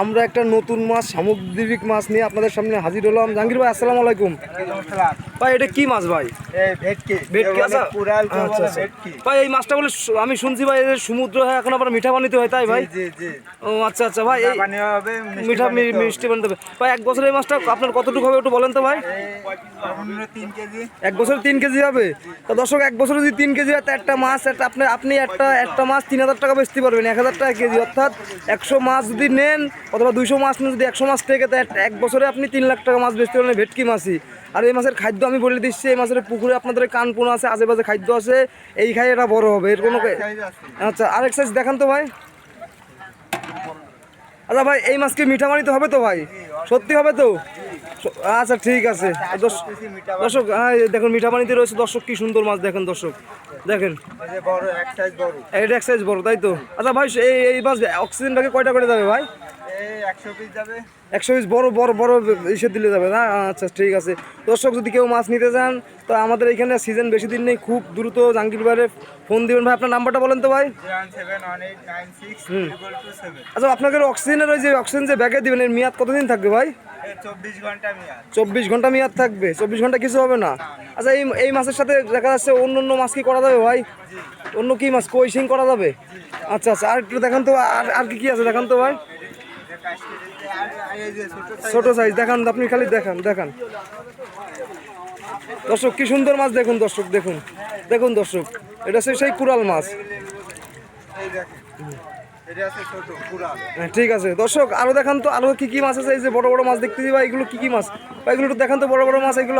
আমরা একটা নতুন মাছ সামুদ্রিক মাছ নিয়ে আপনাদের সামনে হাজির হলাম। জাহাঙ্গীর ভাই আসসালামু আলাইকুম। ভাই এটা কি মাছ ভাই? ভেটকি আচ্ছা। আচ্ছা, আচ্ছা। ভাই এই মাছটা বলে আমি শুনছি ভাই সমুদ্র হয় এখন আবার মিঠা পানিতে হয় তাই ভাই? ও আচ্ছা আচ্ছা। ভাই এই মিঠা মিষ্টি বানিতে হবে। ভাই এক বছর এই মাছটা আপনার কতটুকু হবে একটু বলেন তো ভাই? এক বছরে তিন কেজি হবে? তো দর্শক এক বছরে যদি তিন কেজি হয় একটা মাছ একটা আপনি আপনি একটা একটা মাছ তিন হাজার টাকা বেচতে পারবেন এক হাজার টাকা কেজি। অর্থাৎ একশো মাছ যদি নেন অথবা দুইশো মাছ নেন যদি একশো মাছ থেকে তো এক- বছরে আপনি তিন লাখ টাকা মাছ বেচতে পারবেন ভেটকি মাছই। আর এই মাছের খাদ্য আমি বলে দিচ্ছি এই মাছের পুকুরে আপনাদের কানপুন আছে আশেপাশে খাদ্য আছে এই খাই এটা বড় হবে। এর কোনো আচ্ছা আরেক সাইজ দেখান তো ভাই। আচ্ছা ভাই এই মাছ কি মিঠা মানিতে হবে তো ভাই? সত্যি হবে তো? আচ্ছা ঠিক আছে। দর্শ- দর্শক হ্যাঁ দেখুন মিঠা পানিতে রয়েছে। দর্শক কি সুন্দর মাছ দেখেন দর্শক। দেখেন। এটা এক সাইজ বড় তাই তো? আচ্ছা ভাই এই মাছ অক্সিজেন ব্যাগে কয়টা করে যাবে ভাই? একশো পিস বড় বড় বড় ইসে দিলে যাবে না? আচ্ছা ঠিক আছে। দর্শক যদি কেউ মাছ নিতে চান তো আমাদের এখানে সিজন বেশি দিন নেই খুব দ্রুত বাইরে ফোন দিবেন। ভাই আপনার নাম্বারটা বলেন তো ভাই। আচ্ছা আপনাদের অক্সিজেনের ওই যে অক্সিজেন যে ব্যাগে দিবেন এর মেয়াদ কতদিন থাকবে ভাই? চব্বিশ ঘণ্টা মেয়াদ। থাকবে। চব্বিশ ঘণ্টা কিছু হবে না? আচ্ছা এই এই মাছের সাথে দেখা যাচ্ছে অন্য অন্য মাছ কি করা যাবে ভাই? অন্য কি মাছ? কই করা যাবে? আচ্ছা আচ্ছা আর একটু দেখান তো আর আর কি কি আছে দেখান তো ভাই? ছোট সাইজ দেখান আপনি খালি দেখান দেখান। দর্শক কি সুন্দর মাছ দেখুন দর্শক দেখুন। দেখুন দর্শক এটা সেই কুড়াল মাছ। হ্যাঁ, ঠিক আছে। দর্শক আরও দেখান তো আরও কি কি মাছ আছে? এই যে বড় বড় মাছ দেখতেছি ভাই এগুলো কি কি মাছ? ভাই এগুলো দেখান তো বড় বড় মাছ এগুলো